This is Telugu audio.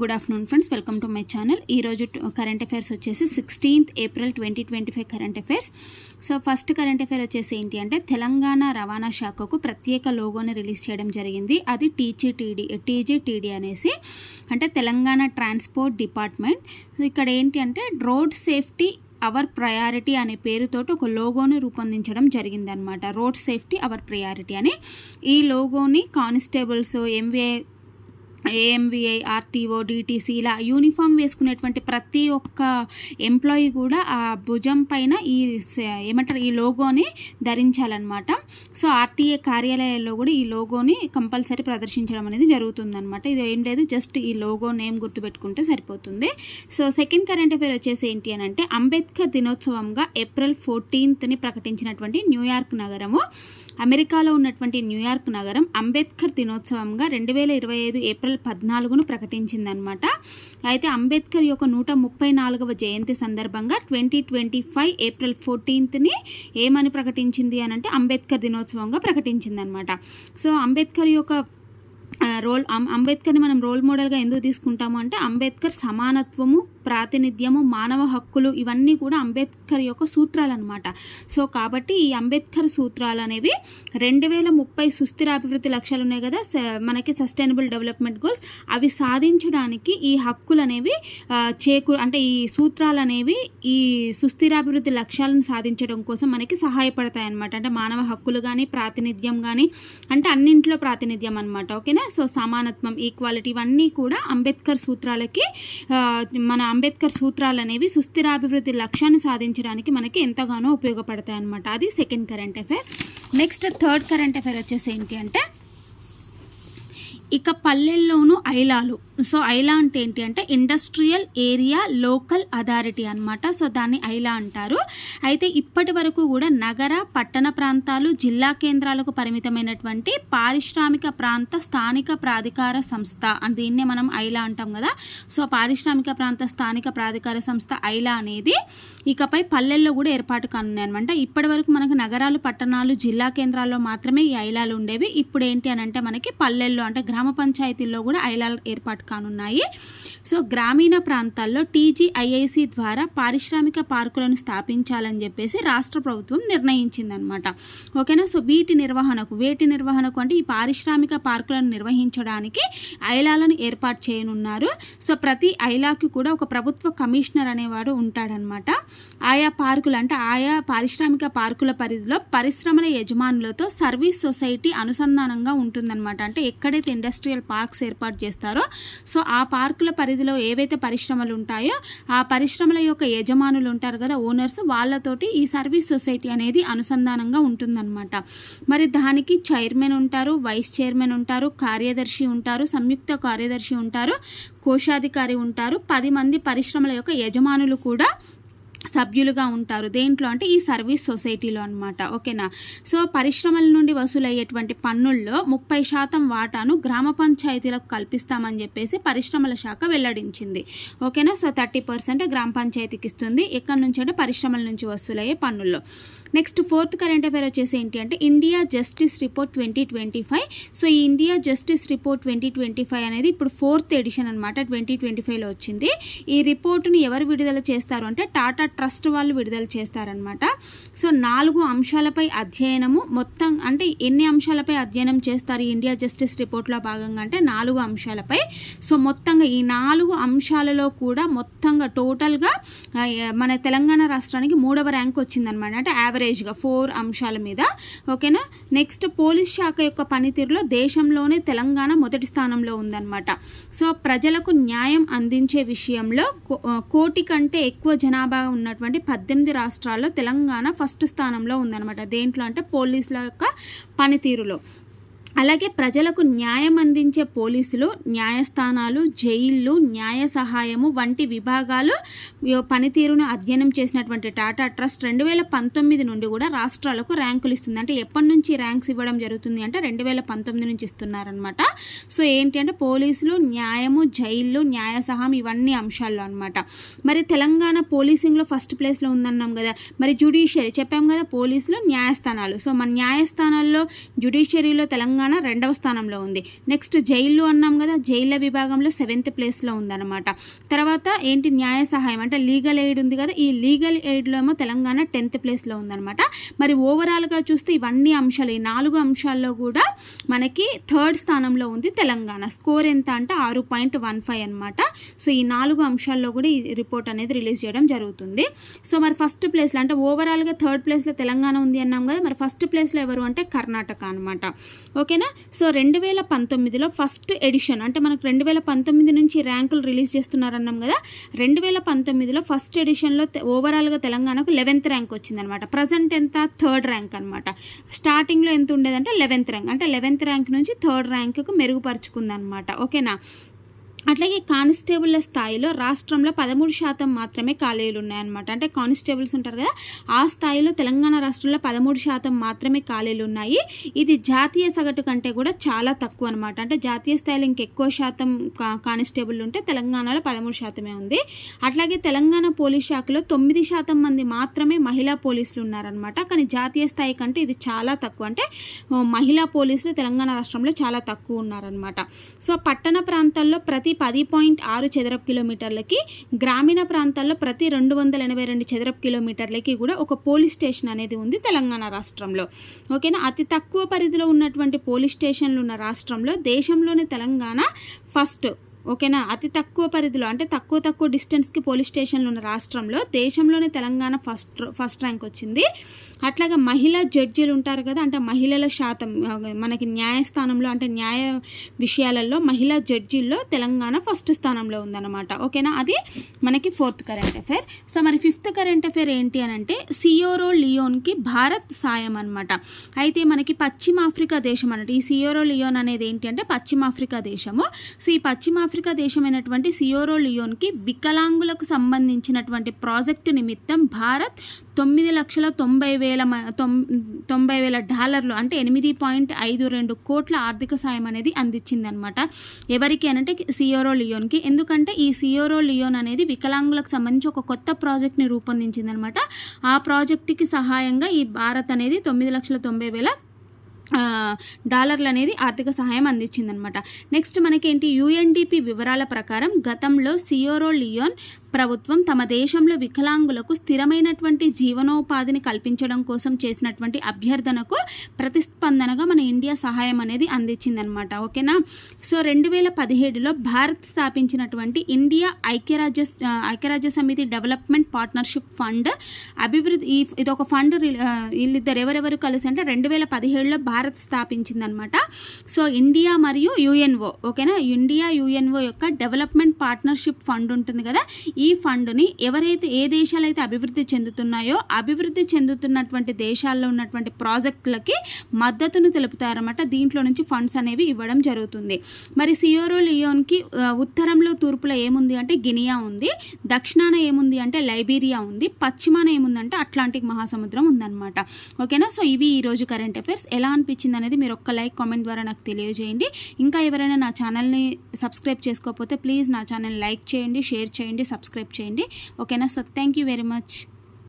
Good afternoon friends welcome to my channel ఈరోజు కరెంట్ అఫైర్స్ వచ్చేసి sixteenth April twenty twenty five current affairs so first current affair వచ్చేసి ఏంటి అంటే తెలంగాణ రవాణా శాఖకు ప్రత్యేక లోగోని రిలీజ్ చేయడం జరిగింది. అది టీజీటీడీ టీజీటీడీ అనేసి అంటే తెలంగాణ ట్రాన్స్పోర్ట్ డిపార్ట్మెంట్ ఇక్కడ ఏంటి అంటే రోడ్ సేఫ్టీ అవర్ ప్రయారిటీ అనే పేరుతోటి ఒక లోగోని రూపొందించడం జరిగిందనమాట రోడ్ సేఫ్టీ అవర్ ప్రయారిటీ అని. ఈ లోగోని constables MVI AMVI RTO DTC ఇలా యూనిఫామ్ వేసుకునేటువంటి ప్రతి ఒక్క ఎంప్లాయీ కూడా ఆ భుజం పైన ఈ ఏమంటారు ఈ లోగోని ధరించాలన్నమాట. సో ఆర్టీఏ కార్యాలయాల్లో కూడా ఈ లోగోని కంపల్సరీ ప్రదర్శించడం అనేది జరుగుతుందన్నమాట. ఇది ఏం లేదు జస్ట్ ఈ లోగో నేమ్ గుర్తుపెట్టుకుంటే సరిపోతుంది. సో సెకండ్ కరెంట్ అఫేర్ వచ్చేసి ఏంటి అని అంటే అంబేద్కర్ దినోత్సవంగా ఏప్రిల్ ఫోర్టీన్త్ని ప్రకటించినటువంటి న్యూయార్క్ నగరము అమెరికాలో ఉన్నటువంటి న్యూయార్క్ నగరం అంబేద్కర్ దినోత్సవంగా రెండు వేల ఇరవై ఐదు ఏప్రిల్ పద్నాలుగును ప్రకటించిందనమాట. అయితే అంబేద్కర్ యొక్క నూట ముప్పై నాలుగవ జయంతి సందర్భంగా ట్వంటీ ట్వంటీ ఫైవ్ ఏప్రిల్ ఫోర్టీన్త్ని ఏమని ప్రకటించింది అని అంటే అంబేద్కర్ దినోత్సవంగా ప్రకటించిందనమాట. సో అంబేద్కర్ యొక్క రోల్ అంబేద్కర్ని మనం రోల్ మోడల్గా ఎందుకు తీసుకుంటాము అంటే అంబేద్కర్ సమానత్వము ప్రాతినిధ్యము మానవ హక్కులు ఇవన్నీ కూడా అంబేద్కర్ యొక్క సూత్రాలు అనమాట సో కాబట్టి ఈ అంబేద్కర్ సూత్రాలు అనేవి రెండు వేల ముప్పై సుస్థిర అభివృద్ధి లక్ష్యాలు ఉన్నాయి కదా స- మనకి సస్టైనబుల్ డెవలప్మెంట్ గోల్స్. అవి సాధించడానికి ఈ హక్కులు అనేవి చేకూరు అంటే ఈ సూత్రాలు అనేవి ఈ సుస్థిరాభివృద్ధి లక్ష్యాలను సాధించడం కోసం మనకి సహాయపడతాయి అనమాట అంటే మానవ హక్కులు కానీ ప్రాతినిధ్యం కానీ అంటే అన్నింట్లో ప్రాతినిధ్యం అనమాట ఓకేనా? సో సమానత్వం ఈక్వాలిటీ ఇవన్నీ కూడా అంబేద్కర్ సూత్రాలకి మన అంబేద్కర్ సూత్రాలు అనేవి సుస్థిరాభివృద్ధి లక్ష్యాన్ని సాధించడానికి మనకి ఎంతగానో ఉపయోగపడతాయి అనమాట అది second current affair next third current affair వచ్చేసి ఏంటి అంటే ఇక పల్లెల్లోనూ ఐలాలు. సో ఐలా అంటే ఏంటి అంటే ఇండస్ట్రియల్ ఏరియా లోకల్ అథారిటీ అనమాట సో దాన్ని ఐలా అంటారు. అయితే ఇప్పటి వరకు కూడా నగర పట్టణ ప్రాంతాలు జిల్లా కేంద్రాలకు పరిమితమైనటువంటి పారిశ్రామిక ప్రాంత స్థానిక ప్రాధికార సంస్థ అని దీన్నే మనం ఐలా అంటాం కదా. సో పారిశ్రామిక ప్రాంత స్థానిక ప్రాధికార సంస్థ ఐలా అనేది ఇకపై పల్లెల్లో కూడా ఏర్పాటు కానున్నాయి అనమాట ఇప్పటి వరకు మనకు నగరాలు పట్టణాలు జిల్లా కేంద్రాల్లో మాత్రమే ఈ ఐలాలు ఉండేవి. ఇప్పుడు ఏంటి అని అంటే మనకి పల్లెల్లో అంటే గ్రామ గ్రామ పంచాయతీల్లో కూడా ఐలాలు ఏర్పాటు కానున్నాయి. సో గ్రామీణ ప్రాంతాల్లో టీజీఐఐసి ద్వారా పారిశ్రామిక పార్కులను స్థాపించాలని చెప్పేసి రాష్ట్ర ప్రభుత్వం నిర్ణయించిందనమాట ఓకేనా? సో వీటి నిర్వహణకు వేటి నిర్వహణకు అంటే ఈ పారిశ్రామిక పార్కులను నిర్వహించడానికి ఐలాలను ఏర్పాటు చేయనున్నారు. సో ప్రతి ఐలాకి కూడా ఒక ప్రభుత్వ కమిషనర్ అనేవాడు ఉంటాడనమాట ఆయా పార్కులు అంటే ఆయా పారిశ్రామిక పార్కుల పరిధిలో పరిశ్రమల యజమానులతో సర్వీస్ సొసైటీ అనుసంధానంగా ఉంటుందన్నమాట. అంటే ఎక్కడైతే ఇండస్ట్రియల్ పార్క్స్ ఏర్పాటు చేస్తారో. సో ఆ పార్కుల పరిధిలో ఏవైతే పరిశ్రమలు ఉంటాయో ఆ పరిశ్రమల యొక్క యజమానులు ఉంటారు కదా ఓనర్స్ వాళ్ళతోటి ఈ సర్వీస్ సొసైటీ అనేది అనుసంధానంగా ఉంటుందన్నమాట. మరి దానికి చైర్మన్ ఉంటారు వైస్ చైర్మన్ ఉంటారు కార్యదర్శి ఉంటారు సంయుక్త కార్యదర్శి ఉంటారు కోశాధికారి ఉంటారు. పది మంది పరిశ్రమల యొక్క యజమానులు కూడా సభ్యులుగా ఉంటారు. దేంట్లో అంటే ఈ సర్వీస్ సొసైటీలో అనమాట ఓకేనా? సో పరిశ్రమల నుండి వసూలయ్యేటువంటి పన్నుల్లో ముప్పై శాతం వాటాను గ్రామ పంచాయతీలకు కల్పిస్తామని చెప్పేసి పరిశ్రమల శాఖ వెల్లడించింది. ఓకేనా? సో థర్టీ పర్సెంట్ గ్రామ పంచాయతీకి ఇస్తుంది. ఎక్కడి నుంచి అంటే పరిశ్రమల నుంచి వసూలయ్యే పన్నుల్లో. నెక్స్ట్ ఫోర్త్ కరెంట్ అఫైర్ వచ్చేసి ఏంటి అంటే India Justice Report twenty twenty five. So ఈ India Justice Report twenty twenty five అనేది ఇప్పుడు ఫోర్త్ ఎడిషన్ అనమాట ట్వంటీ ట్వంటీ ఫైవ్లో వచ్చింది. ఈ రిపోర్టుని ఎవరు విడుదల చేస్తారు అంటే టాటా ట్రస్ట్ వాళ్ళు విడుదల చేస్తారనమాట సో నాలుగు అంశాలపై అధ్యయనము మొత్తం అంటే ఎన్ని అంశాలపై అధ్యయనం చేస్తారు ఇండియా జస్టిస్ రిపోర్ట్లో భాగంగా అంటే నాలుగు అంశాలపై. సో మొత్తంగా ఈ నాలుగు అంశాలలో కూడా మొత్తంగా టోటల్గా మన తెలంగాణ రాష్ట్రానికి మూడవ ర్యాంక్ వచ్చిందనమాట అంటే యావరేజ్గా ఫోర్ అంశాల మీద. ఓకేనా నెక్స్ట్ పోలీస్ శాఖ యొక్క పనితీరులో దేశంలోనే తెలంగాణ మొదటి స్థానంలో ఉందన్నమాట. సో ప్రజలకు న్యాయం అందించే విషయంలో కో- కోటి కంటే ఎక్కువ జనాభా ఉన్నటువంటి పద్దెనిమిది రాష్ట్రాల్లో తెలంగాణ ఫస్ట్ స్థానంలో ఉందన్నమాట. దేంట్లో అంటే పోలీసుల యొక్క పనితీరులో. అలాగే ప్రజలకు న్యాయం అందించే పోలీసులు న్యాయస్థానాలు జైళ్ళు న్యాయ సహాయము వంటి విభాగాలు పనితీరును అధ్యయనం చేసినటువంటి టాటా ట్రస్ట్ రెండు వేల పంతొమ్మిది నుండి కూడా రాష్ట్రాలకు ర్యాంకులు ఇస్తుంది అంటే ఎప్పటి నుంచి ర్యాంక్స్ ఇవ్వడం జరుగుతుంది అంటే రెండు వేల పంతొమ్మిది నుంచి ఇస్తున్నారనమాట సో ఏంటి అంటే పోలీసులు న్యాయము జైళ్ళు న్యాయ సహాయం ఇవన్నీ అంశాల్లో అనమాట మరి తెలంగాణ పోలీసింగ్లో ఫస్ట్ ప్లేస్లో ఉందన్నాం కదా మరి జ్యుడిషియరీ చెప్పాం కదా పోలీసులు న్యాయస్థానాలు. సో మన న్యాయస్థానాల్లో జ్యుడిషియరీలో తెలంగాణ తెలంగాణ రెండవ స్థానంలో ఉంది. నెక్స్ట్ జైళ్ళు అన్నాం కదా జైళ్ళ విభాగంలో సెవెంత్ ప్లేస్లో ఉందన్నమాట. తర్వాత ఏంటి న్యాయ సహాయం? అంటే లీగల్ ఎయిడ్ ఉంది కదా ఈ లీగల్ ఎయిడ్లో ఏమో తెలంగాణ టెన్త్ ప్లేస్లో ఉందన్నమాట. మరి ఓవరాల్గా చూస్తే ఇవన్నీ అంశాలు ఈ నాలుగు అంశాల్లో కూడా మనకి థర్డ్ స్థానంలో ఉంది తెలంగాణ. స్కోర్ ఎంత అంటే ఆరు పాయింట్ వన్ ఫైవ్ అనమాట సో ఈ నాలుగు అంశాల్లో కూడా ఈ రిపోర్ట్ అనేది రిలీజ్ చేయడం జరుగుతుంది. సో మరి ఫస్ట్ ప్లేస్లో అంటే ఓవరాల్గా థర్డ్ ప్లేస్లో తెలంగాణ ఉంది అన్నాం కదా మరి ఫస్ట్ ప్లేస్లో ఎవరు అంటే కర్ణాటక అనమాట ఓకే ఓకేనా? సో రెండు వేల పంతొమ్మిదిలో ఫస్ట్ ఎడిషన్ అంటే మనకు రెండు వేల పంతొమ్మిది నుంచి ర్యాంకులు రిలీజ్ చేస్తున్నారన్నాం కదా రెండు వేల పంతొమ్మిదిలో ఫస్ట్ ఎడిషన్లో ఓవరాల్గా తెలంగాణకు లెవెన్త్ ర్యాంక్ వచ్చిందనమాట ప్రజెంట్ ఎంత? థర్డ్ ర్యాంక్ అనమాట స్టార్టింగ్లో ఎంత ఉండేదంటే లెవెన్త్ ర్యాంక్ అంటే లెవెన్త్ ర్యాంక్ నుంచి థర్డ్ ర్యాంక్కు మెరుగుపరుచుకుందనమాట ఓకేనా? అట్లాగే కానిస్టేబుల్ల స్థాయిలో రాష్ట్రంలో పదమూడు శాతం మాత్రమే ఖాళీలు ఉన్నాయన్నమాట. అంటే కానిస్టేబుల్స్ ఉంటారు కదా ఆ స్థాయిలో తెలంగాణ రాష్ట్రంలో పదమూడు శాతం మాత్రమే ఖాళీలు ఉన్నాయి. ఇది జాతీయ సగటు కంటే కూడా చాలా తక్కువ అనమాట అంటే జాతీయ స్థాయిలో ఇంకెక్కువ శాతం కా కానిస్టేబుల్ ఉంటే తెలంగాణలో పదమూడు శాతమే ఉంది. అట్లాగే తెలంగాణ పోలీస్ శాఖలో తొమ్మిది శాతం మంది మాత్రమే మహిళా పోలీసులు ఉన్నారనమాట కానీ జాతీయ స్థాయి కంటే ఇది చాలా తక్కువ. అంటే మహిళా పోలీసులు తెలంగాణ రాష్ట్రంలో చాలా తక్కువ ఉన్నారనమాట సో పట్టణ ప్రాంతాల్లో ప్రతి పది పాయింట్ ఆరు చదరపు కిలోమీటర్లకి గ్రామీణ ప్రాంతాల్లో ప్రతి రెండు వందల ఎనభై రెండు చదరపు కిలోమీటర్లకి కూడా ఒక పోలీస్ స్టేషన్ అనేది ఉంది తెలంగాణ రాష్ట్రంలో. ఓకేనా? అతి తక్కువ పరిధిలో ఉన్నటువంటి పోలీస్ స్టేషన్లు ఉన్న రాష్ట్రంలో దేశంలోనే తెలంగాణ ఫస్ట్ ఓకేనా? అతి తక్కువ పరిధిలో అంటే తక్కువ తక్కువ డిస్టెన్స్కి పోలీస్ స్టేషన్లు ఉన్న రాష్ట్రంలో దేశంలోనే తెలంగాణ ఫస్ట్ ఫస్ట్ ర్యాంక్ వచ్చింది. అట్లాగే మహిళా జడ్జీలు ఉంటారు కదా అంటే మహిళల శాతం మనకి న్యాయస్థానంలో అంటే న్యాయ విషయాలలో మహిళా జడ్జీల్లో తెలంగాణ ఫస్ట్ స్థానంలో ఉందన్నమాట. ఓకేనా? అది మనకి ఫోర్త్ కరెంట్ అఫైర్. సో మరి ఫిఫ్త్ కరెంట్ అఫైర్ ఏంటి అని అంటే సియోరో లియోన్కి భారత్ సాయం అనమాట అయితే మనకి పశ్చిమ ఆఫ్రికా దేశం అన్నట్టు ఈ సియోరో లియోన్ అనేది ఏంటి అంటే పశ్చిమ ఆఫ్రికా దేశము. సో ఈ పశ్చిమ ఆఫ్రికా దేశమైనటువంటి సియోరో లియోన్కి వికలాంగులకు సంబంధించినటువంటి ప్రాజెక్టు నిమిత్తం భారత్ తొమ్మిది లక్షల తొంభై వేల మ- తొం- తొంభై వేల డాలర్లు అంటే ఎనిమిది పాయింట్ ఐదు రెండు కోట్ల ఆర్థిక సాయం అనేది అందించిందనమాట ఎవరికి అనంటే సియోరో లియోన్కి. ఎందుకంటే ఈ సియోరో లియోన్ అనేది వికలాంగులకు సంబంధించి ఒక కొత్త ప్రాజెక్ట్ని రూపొందించిందనమాట ఆ ప్రాజెక్టుకి సహాయంగా ఈ భారత్ అనేది తొమ్మిది లక్షల తొంభై వేల డాలర్లు అనేది ఆర్థిక సహాయం అందించిందనమాట. నెక్స్ట్ మనకేంటి? యుఎన్డిపి వివరాల ప్రకారం గతంలో సియోరో లియోన్ ప్రభుత్వం తమ దేశంలో వికలాంగులకు స్థిరమైనటువంటి జీవనోపాధిని కల్పించడం కోసం చేసినటువంటి అభ్యర్థనకు ప్రతిస్పందనగా మన ఇండియా సహాయం అనేది అందించిందనమాట. ఓకేనా? సో రెండు వేల పదిహేడులో భారత్ స్థాపించినటువంటి ఇండియా ఐక్యరాజ్య ఐక్యరాజ్య సమితి డెవలప్మెంట్ పార్ట్నర్షిప్ ఫండ్ అభివృద్ధి ఈ ఇది ఒక ఫండ్ వీళ్ళిద్దరు ఎవరెవరు కలిసి అంటే రెండు వేల పదిహేడులో భారత్ భారత్ స్థాపించిందనమాట సో ఇండియా మరియు యుఎన్ఓ ఓకేనా? ఇండియా యుఎన్ఓ యొక్క డెవలప్మెంట్ పార్ట్నర్షిప్ ఫండ్ ఉంటుంది కదా? ఈ ఫండ్ని ఎవరైతే ఏ దేశాలు అయితే అభివృద్ధి చెందుతున్నాయో అభివృద్ధి చెందుతున్నటువంటి దేశాల్లో ఉన్నటువంటి ప్రాజెక్టులకి మద్దతును తెలుపుతారన్నమాట. దీంట్లో నుంచి ఫండ్స్ అనేవి ఇవ్వడం జరుగుతుంది. మరి సియోరో లియోన్కి ఉత్తరంలో తూర్పులో ఏముంది అంటే గినియా ఉంది. దక్షిణాన ఏముంది అంటే లైబీరియా ఉంది. పశ్చిమాన ఏముందంటే అట్లాంటిక్ మహాసముద్రం ఉందన్నమాట. ఓకేనా? సో ఇవి ఈరోజు కరెంట్ అఫైర్స్. ఎలా అనిపించింది అనేది మీరు ఒక్క లైక్ కామెంట్ ద్వారా నాకు తెలియజేయండి. ఇంకా ఎవరైనా నా ఛానల్ని సబ్స్క్రైబ్ చేసుకోకపోతే ప్లీజ్ నా ఛానల్ లైక్ చేయండి షేర్ చేయండి సబ్స్క్రైబ్ చేయండి. ఓకేనా? So thank you very much